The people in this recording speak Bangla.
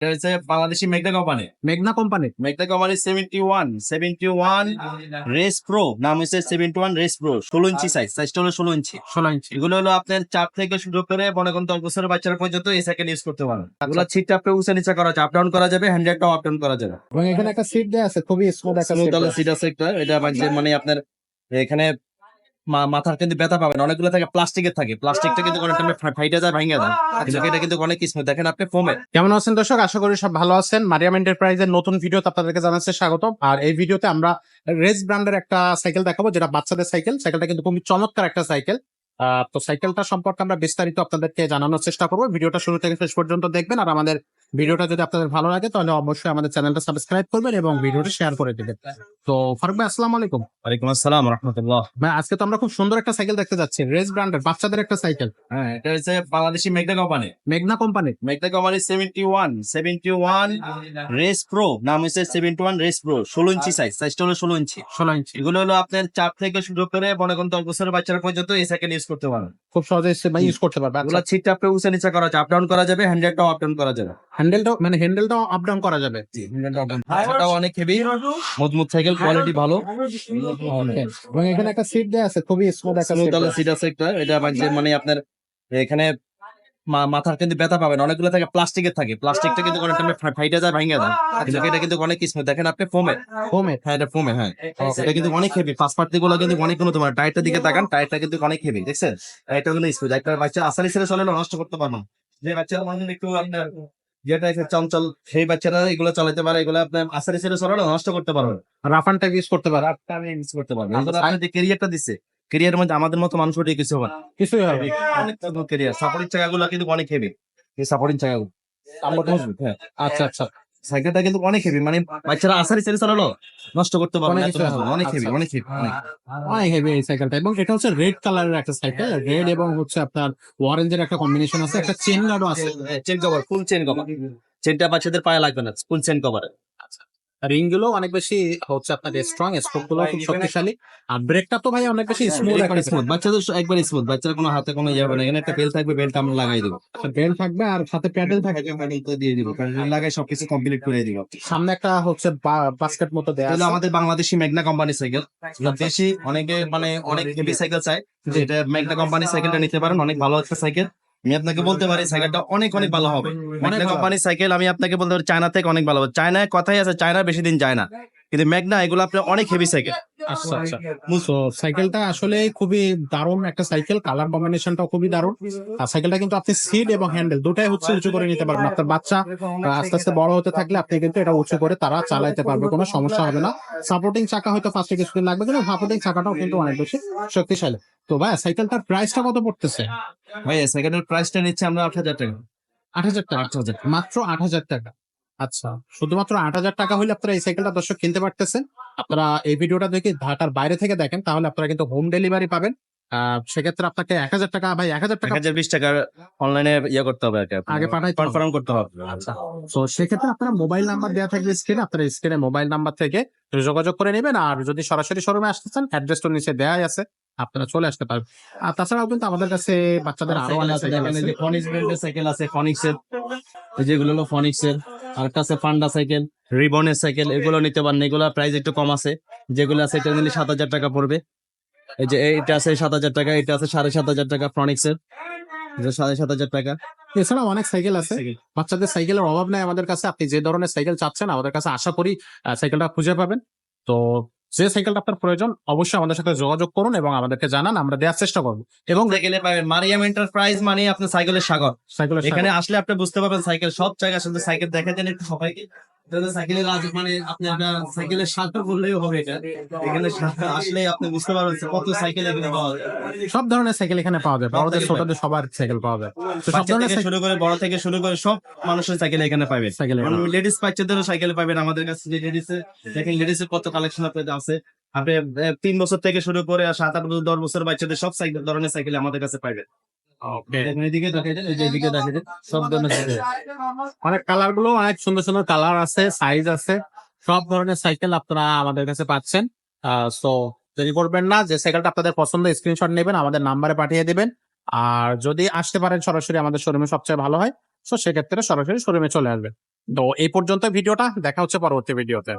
এটা হচ্ছে বাংলাদেশি মেঘনা কোম্পানি মেঘনা কোম্পানি মেঘনা company seventy one seventy one race pro নাম হচ্ছে সেভেন্টি ওয়ান রেস প্রো ষোলো ইঞ্চি সাইজ সাইজটা হলো ষোলো ইঞ্চি ষোলো ইঞ্চি এগুলো হলো আপনার চাপ থেকে শুরু করে মনে করেন দশ বছরের বাচ্চারা পর্যন্ত এই সাইকেল ইউজ করতে পারেন এগুলো ছিটটা আপনি উঁচা নিচা করা যায় আপ ডাউন করা যাবে হ্যান্ডেলটাও আপ ডাউন করা যাবে। এবং এখানে একটা সিট দেওয়া আছে খুবই স্মুথ একটা। সিট আছে একটা এটা মানে আপনার এখানে মাথার কিন্তু ব্যথা পাবেন অনেকগুলো থাকে, প্লাস্টিকের থাকে। প্লাস্টিকটা কিন্তু অনেক টাইমে ফাইটে যায়, ভাঙে যায়। কিন্তু এটা কিন্তু অনেক কিছু দেখেন আপনি ফোমে কেমন আছেন দর্শক? আশা করি সব ভালো আছেন। মারিয়াম এন্টারপ্রাইজের নতুন ভিডিওতে আপনাদেরকে জানাচ্ছে স্বাগত আর এই ভিডিওতে আমরা রেস ব্র্যান্ডের একটা সাইকেল দেখাবো, যেটা বাচ্চাদের সাইকেল সাইকেলটা কিন্তু খুবই চমৎকার একটা সাইকেল তো সাইকেলটা সম্পর্কে আমরা বিস্তারিত আপনাদেরকে জানানোর চেষ্টা করব। ভিডিওটা শুরু থেকে শেষ পর্যন্ত দেখবেন। আর আমাদের ভিডিওটা যদি আপনাদের ভালো লাগে তাহলে অবশ্যই আমাদের চ্যানেলটা সাবস্ক্রাইব করবেন এবং ভিডিওটা শেয়ার করে দিবেন। তো ফারুক ভাই আসসালামু আলাইকুম। ওয়ালাইকুম আসসালাম রহমতুল্লাহ। ভাই আজকে তো আমরা খুব সুন্দর একটা সাইকেল দেখতে যাচ্ছি। রেস ব্র্যান্ডের বাচ্চাদের একটা সাইকেল হ্যাঁ এটা হচ্ছে বাংলাদেশি মেঘনা কোম্পানি মেঘনা কোম্পানি মেঘনা company seventy one seventy one race pro নাম হচ্ছে সেভেন্টি ওয়ান রেস প্রো ষোলো ইঞ্চি সাইজ সাইজটা হলো ষোলো ইঞ্চি। ষোলো ইঞ্চি। এগুলো হলো আপনার চাপ থেকে শুরু করে মনে করেন দশ বছরের বাচ্চারা পর্যন্ত এই সাইকেল ইউজ করতে পারেন। খুব সহজে ইউজ করতে পারবে। ওগুলা ছিট ছিটটা আপনি নিচে নিচা করা যায় আপ ডাউন করা যাবে হ্যান্ডেলটাও আপ ডাউন করা যাবে। হ্যান্ডেলটাও মানে হ্যান্ডেলটাও আপ ডাউন করা যাবে। এটাও অনেক হেভি মজবুত সাইকেল কোয়ালিটি ভালো। এবং এখানে একটা সিট দেয়া আছে খুবই স্মুথ একটা। সিট আছে। একটা এটা মানে মানে আপনার এখানে মাথার কিন্তু ব্যথা পাবেন অনেকগুলো থাকে প্লাস্টিকের থাকে। প্লাস্টিকটা কিন্তু অনেক টাইমে ফাইটে যায় ভাঙে যায়। কিন্তু এটা কিন্তু অনেক স্মুথ দেখেন আপনি ফোমে Foam-এর। হ্যাঁ এটা ফোমে হ্যাঁ। এটা কিন্তু অনেক হেভি ফার্স্ট পার্টি গুলো কিন্তু অনেক উন্নত মানে টায়ারটার দিকে তাকান টায়ারটা কিন্তু অনেক হেভি দেখছেন? টায়ারটা কিন্তু স্মুথ একটা বাচ্চা আসানি ছেড়ে চলে নষ্ট করতে পারব যে বাচ্চারা মানে একটু আপনার যেটা চঞ্চল সেই বাচ্চারা এগুলো চালাতে পারে। এগুলো আপনার আসানি ছেড়ে চলে নষ্ট করতে পারবে রাফ অ্যান্ড টাইপ ইউজ করতে পারে রাতটা আমি করতে পারব। এগুলো আপনার যে ক্যারিয়ারটা দিচ্ছে ক্যারিয়ার মধ্যে আমাদের মতো মানুষ ওটা কিছু হবে না। কিছুই হবে অনেক ক্যারিয়ার সাপোর্টিং চাকাগুলো কিন্তু অনেক হেভি এই সাপোর্টিং চাকাগুলো হ্যাঁ। আচ্ছা আচ্ছা। সাইকেলটা কিন্তু অনেক হেভি মানে বাচ্চারা আসারি ছেড়ে চালালো নষ্ট করতে পারবে অনেক হবে। অনেক হেভি আচ্ছা। অনেক হেভি অনেক। হেভি এই সাইকেলটা এবং এটা হচ্ছে রেড কালারের একটা সাইকেল রেড এবং হচ্ছে আপনার অরেঞ্জের একটা কম্বিনেশন আছে। একটা চেন গার্ডও আছে। Chain cover full chain cover চেনটা বাচ্চাদের পায়ে লাগবে না ফুল চেন কভার রিংগুলো অনেক বেশি হচ্ছে আপনার স্ট্রং স্পোকগুলো খুব শক্তিশালী। আর ব্রেকটা তো ভাই অনেক বেশি স্মুথ একবার স্মুথ বাচ্চাদের একবার স্মুথ বাচ্চাদের কোনো হাতে কোনো ইয়ে হবে না। এখানে একটা বেল থাকবে বেলটা আমরা লাগাই দেবো। বেল্ট থাকবে আর সাথে প্যাডেল থাকবে প্যাডেলটা দিয়ে দিব প্যাডেল লাগাই সবকিছু কমপ্লিট করে দিব। সামনে একটা হচ্ছে বাস্কেট মতো দেয়া তাহলে আমাদের বাংলাদেশি মেঘনা কোম্পানি সাইকেল দেশি অনেকে মানে অনেক হেভি সাইকেল চায়। যেটা মেঘনা কোম্পানি সাইকেলটা নিতে পারেন অনেক ভালো একটা সাইকেল আমি আপনাকে বলতে পারি সাইকেলটা অনেক অনেক ভালো হবে। অনেক। কোম্পানির সাইকেল আমি আপনাকে বলতে পারি চায়না থেকে অনেক ভালো হবে। চায়নায় কথাই আছে চায়না বেশি দিন যায় না। কিন্তু মেঘনা এগুলো আপনার অনেক হেভি সাইকেল আচ্ছা আচ্ছা। তো সাইকেলটা আসলে খুবই দারুণ একটা সাইকেল কালার কম্বিনেশনটাও খুবই দারুণ। আর সাইকেলটা কিন্তু আপনি সিট এবং হ্যান্ডেল দুটাই হচ্ছে উঁচু করে নিতে পারবেন। আপনার বাচ্চা আস্তে আস্তে বড় হতে থাকলে আপনি কিন্তু এটা উঁচু করে তারা চালাইতে পারবে কোনো সমস্যা হবে না। সাপোর্টিং চাকা হয়তো ফার্স্টে কিছুদিন লাগবে কিন্তু সাপোর্টিং চাকাটাও কিন্তু অনেক বেশি শক্তিশালী। তো ভাই সাইকেলটার প্রাইসটা কত পড়তেছে? ভাই সাইকেলের প্রাইসটা নিচ্ছে আমরা আট হাজার টাকা। আট হাজার টাকা। আট হাজার মাত্র আট হাজার টাকা। আচ্ছা শুধুমাত্র আট হাজার টাকা হলে আপনারা এই সাইকেলটা দর্শক কিনতে পারতেছেন। আপনারা এই ভিডিওটা দেখে ঢাকার বাইরে থেকে দেখেন তাহলে আপনারা কিন্তু হোম ডেলিভারি পাবেন। আহ, সেক্ষেত্রে আপনাকে এক হাজার টাকা ভাই এক হাজার টাকা হাজার বিশ টাকা অনলাইনে ইয়ে করতে হবে আগে পাঠাইতে হবে। কনফার্ম করতে হবে। আচ্ছা তো সেক্ষেত্রে আপনারা মোবাইল নাম্বার দেওয়া থাকবে স্ক্রিনে আপনারা স্ক্রিনে মোবাইল নাম্বার থেকে যোগাযোগ করে নেবেন আর যদি সরাসরি শোরুমে আসতেছেন অ্যাড্রেস তো নিচে দেওয়াই আছে আপনারা চলে আসতে পারবেন। আর তাছাড়াও কিন্তু আমাদের কাছে বাচ্চাদের আরও অনেক সাইকেল আছে ফনিক্স ব্র্যান্ডের সাইকেল আছে। ফনিক্স এর যেগুলো হলো ফনিক্স এর। আর কাছে পান্ডা ফান্ডা সাইকেল রিবনের সাইকেল এগুলো নিতে পারেন। এগুলো প্রাইস একটু কম আছে। যেগুলো আছে এটা নিলে সাত হাজার টাকা পড়বে। এই যে এটা আছে সাত হাজার টাকা এটা আছে সাড়ে সাত হাজার টাকা ফ্রনিক্সের সাড়ে সাত হাজার টাকা। এছাড়াও অনেক সাইকেল আছে। বাচ্চাদের সাইকেলের অভাব নাই আমাদের কাছে। আপনি যে ধরনের সাইকেল চাচ্ছেন আমাদের কাছে আশা করি সাইকেলটা খুঁজে পাবেন। তো যে সাইকেলটা আপনার প্রয়োজন অবশ্যই আমাদের সাথে যোগাযোগ করুন এবং আমাদেরকে জানান আমরা দেওয়ার চেষ্টা করব। এবং সাইকেলে পাবেন মারিয়াম এন্টারপ্রাইজ মানে আপনার সাইকেলের সাগর। সাইকেলের এখানে আসলে আপনি বুঝতে পারবেন সাইকেল সব জায়গায় শুধু সাইকেল দেখা যায় একটু সবাইকে। সাইকেলের মানে আপনি একটা সাইকেলের সাগর বললেই হবে এটা। এখানে আসলে আপনি বুঝতে পারবেন কত সাইকেল এখানে পাওয়া যায়। সব ধরনের সাইকেল এখানে পাওয়া যায়। বড়দের ছোটদের সবার সাইকেল পাওয়া যায়। সব ধরনের শুরু করে বড় থেকে শুরু করে সব মানুষের সাইকেল এখানে পাবেন। সাইকেল লেডিস বাচ্চাদেরও সাইকেল পাবেন। আমাদের কাছে যে লেডিস দেখেন লেডিস কত কালেকশন আপনাদের আছে। আপনি তিন বছর থেকে শুরু করে আর সাত আট বছর দশ বছর বাচ্চাদের সব সাইকেল ধরনের সাইকেল আমাদের কাছে পাবেন। অনেক কালারগুলো অনেক সুন্দর সুন্দর কালার আছে সাইজ আছে সব ধরনের সাইকেল আপনারা আমাদের কাছে পাচ্ছেন। সো দেরি করবেন না যে সাইকেলটা আপনাদের পছন্দ স্ক্রিনশট নেবেন আমাদের নাম্বারে পাঠিয়ে দিবেন। আর যদি আসতে পারেন সরাসরি আমাদের শোরুমে সবচেয়ে ভালো হয় তো সেক্ষেত্রে সরাসরি শোরুমে চলে আসবেন। তো এই পর্যন্ত ভিডিওটা দেখা হচ্ছে পরবর্তী ভিডিওতে।